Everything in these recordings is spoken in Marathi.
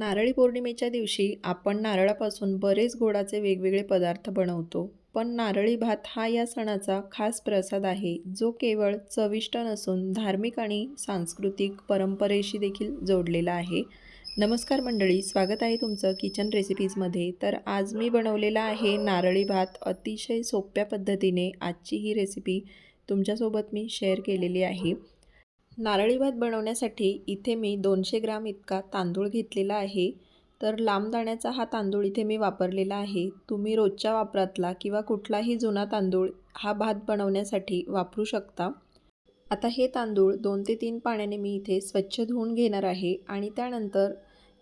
नारळी पौर्णिमेच्या दिवशी आपण नारळापासून बरेच गोडाचे वेगवेगळे पदार्थ बनवतो. पण नारळी भात हा या सणाचा खास प्रसाद आहे जो केवळ चविष्ट नसून धार्मिक आणि सांस्कृतिक परंपरेशी देखील जोडलेला आहे. नमस्कार मंडळी स्वागत आहे तुमचं किचन रेसिपीजमध्ये. तर आज मी बनवलेला आहे नारळी भात अतिशय सोप्या पद्धतीने आजची ही रेसिपी तुमच्यासोबत मी शेअर केलेली आहे. नारळी भात बनवण्यासाठी इथे मी दोनशे ग्राम इतका तांदूळ घेतलेला आहे. तर लांब दाण्याचा हा तांदूळ इथे मी वापरलेला आहे. तुम्ही रोजच्या वापरातला किंवा कुठलाही जुना तांदूळ हा भात बनवण्यासाठी वापरू शकता. आता हे तांदूळ दोन ते तीन पाण्याने मी इथे स्वच्छ धुवून घेणार आहे आणि त्यानंतर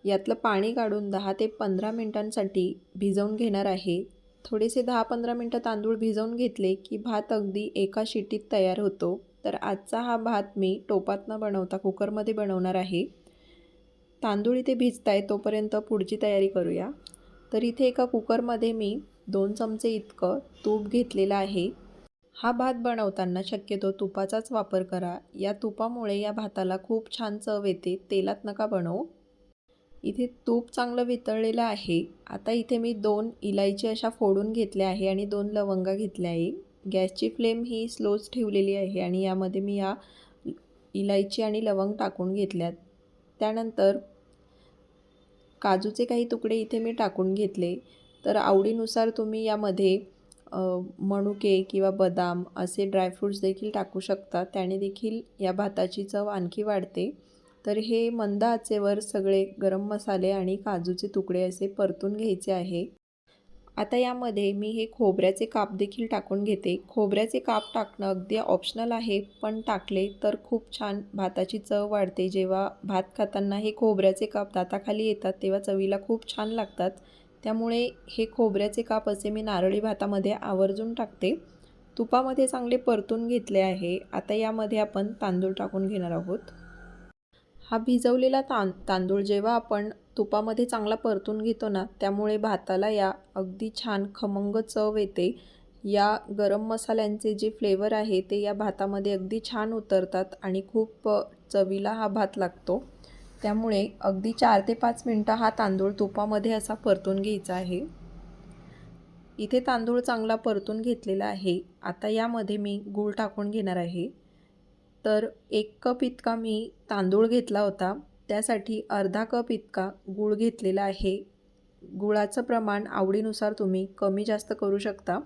यातलं पाणी काढून दहा ते पंधरा मिनटांसाठी भिजवून घेणार आहे. थोडेसे दहा पंधरा मिनटं तांदूळ भिजवून घेतले की भात अगदी एका शिटीत तयार होतो. तर आजचा हा भात मी टोपात न बनवता कुकरमध्ये बनवणार आहे. तांदूळ इथे भिजत आहे तोपर्यंत पुढची तयारी करूया. तर इथे एका कुकरमध्ये मी दोन चमचे इतकं तूप घेतलेलं आहे. हा भात बनवताना शक्यतो तुपाचाच वापर करा. या तुपामुळे या भाताला खूप छान चव येते तेलात नका बनवू. इथे तूप चांगलं वितळलेलं आहे. आता इथे मी दोन इलायची अशा फोडून घेतल्या आहे आणि दोन लवंगा घेतल्या आहे. गॅसची फ्लेम ही स्लोच ठेवलेली आहे आणि यामध्ये मी या इलायची आणि लवंग टाकून घेतल्यात. त्यानंतर काजूचे काही तुकडे इथे मी टाकून घेतले. तर आवडीनुसार तुम्ही यामध्ये मणुके किंवा बदाम असे ड्रायफ्रूट्स देखील टाकू शकता. त्याने देखील या भाताची चव आणखी वाढते. तर हे मंद आचेवर सगळे गरम मसाले आणि काजूचे तुकडे असे परतून घ्यायचे आहे. आता यामध्ये मी हे खोबऱ्याचे काप देखील टाकून घेते. खोबऱ्याचे काप टाकणं अगदी ऑप्शनल आहे पण टाकले तर खूप छान भाताची चव वाढते. जेव्हा भात खाताना हे खोबऱ्याचे काप दाताखाली येतात तेव्हा चवीला खूप छान लागतात. त्यामुळे हे खोबऱ्याचे काप असे मी नारळी भातामध्ये आवर्जून टाकते. तुपामध्ये चांगले परतून घेतले आहे. आता यामध्ये आपण तांदूळ टाकून घेणार आहोत. हा भिजवलेला तां तांदूळ जेव्हा आपण तुपामध्ये चांगला परतून घेतो ना त्यामुळे भाताला या अगदी छान खमंग चव येते. या गरम मसाल्यांचे जे फ्लेवर आहे ते या भातामध्ये अगदी छान उतरतात आणि खूप चवीला हा भात लागतो. त्यामुळे अगदी चार ते पाच मिनटं हा तांदूळ तुपामध्ये असा परतून घ्यायचा आहे. इथे तांदूळ चांगला परतून घेतलेला आहे. आता यामध्ये मी गूळ टाकून घेणार आहे. तर एक कप इतका मी तांदूळ घेतला होता. त्यासाठी अर्धा कप इतका गूळ घेतलेला आहे. गुळाचं प्रमाण आवडीनुसार तुम्ही कमी जास्त करू शकता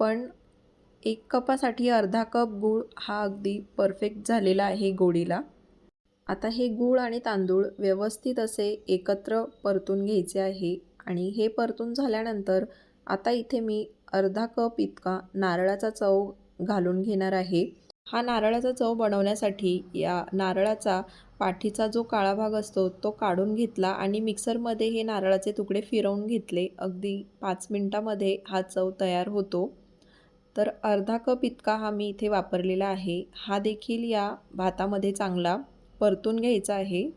पण एक कपासाठी अर्धा कप गूळ हा अगदी परफेक्ट झालेला आहे गोडीला. आता हे गूळ आणि तांदूळ व्यवस्थित असे एकत्र परतून घ्यायचे आहे आणि हे परतून झाल्यानंतर आता इथे मी अर्धा कप इतका नारळाचा चव घालून घेणार आहे. हा नारळाचा चव बनवण्यासाठी या नारळाचा पाठीचा जो काळा भाग असतो तो काढून घेतला आणि मिक्सरमध्ये हे नारळाचे तुकडे फिरवून घेतले. अगदी पाच मिनटामध्ये हा चव तयार होतो. तर अर्धा कप इतका हा मी इथे वापरलेला आहे. हा देखील या भातामध्ये चांगला परतून घ्यायचा आहे.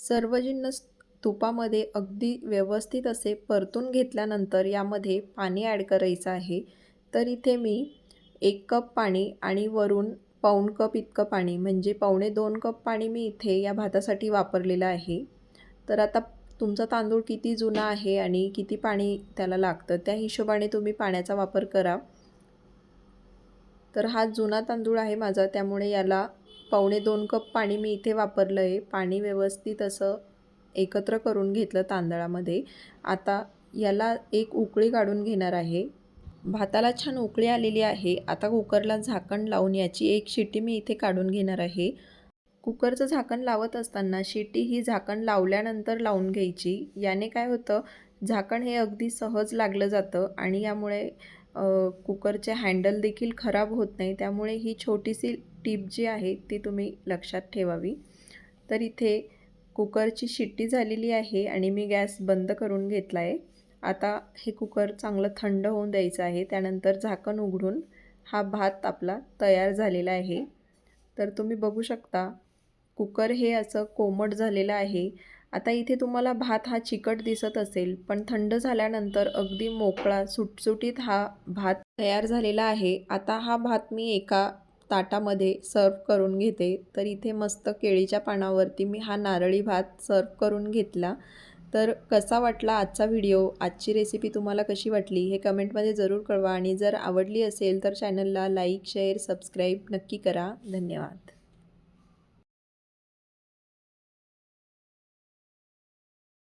सर्व जिन्नस तुपामध्ये अगदी व्यवस्थित असे परतून घेतल्यानंतर यामध्ये पाणी ॲड करायचं आहे. तर इथे मी एक कप पाणी आणि वरून पाऊण कप इतकं पाणी म्हणजे पावणे दोन कप पाणी मी इथे या भातासाठी वापरलेलं आहे. तर आता तुमचा तांदूळ किती जुना आहे आणि किती पाणी त्याला लागतं त्या हिशोबाने तुम्ही पाण्याचा वापर करा. तर हा जुना तांदूळ आहे माझा त्यामुळे याला पावणे दोन कप पाणी मी इथे वापरलं आहे पाणी व्यवस्थित असं एकत्र करून घेतलं तांदळामध्ये. आता याला एक उकळी काढून घेणार आहे. भाताला छान उकळी आलेली आहे. आता कुकरला झाकण लावून याची एक शिटी मी इथे काढून घेणार आहे. कुकरचं झाकण लावत असताना शिटी ही झाकण लावल्यानंतर लावून घ्यायची. याने काय होतं झाकण हे अगदी सहज लागलं जातं आणि यामुळे कुकरचे हँडल देखील खराब होत नाही. त्यामुळे ही छोटीशी टीप जी आहे ती तुम्ही लक्षात ठेवावी. तर इथे कुकरची शिट्टी झालेली आहे आणि मी गॅस बंद करून घेतला आहे आता हे कुकर चांगलं थंड होऊन द्यायचं आहे. त्यानंतर झाकण उघडून हा भात आपला तयार झालेला आहे. तर तुम्ही बघू शकता कुकर हे असं कोमट झालेलं आहे. आता इथे तुम्हाला भात हा चिकट दिसत असेल पण थंड झाल्यानंतर अगदी मोकळा सुटसुटीत हा भात तयार झालेला आहे. आता हा भात मी एका ताटामध्ये सर्व करून घेते. तर इथे मस्त केळीच्या पानावरती मी हा नारळी भात सर्व करून घेतला. तर कसा वाटला आजचा व्हिडिओ? आजची रेसिपी तुम्हाला कशी वाटली? हे कमेंटमध्ये जरूर कळवा आणि जर आवडली असेल तर चॅनलला लाईक शेअर सबस्क्राईब नक्की करा. धन्यवाद.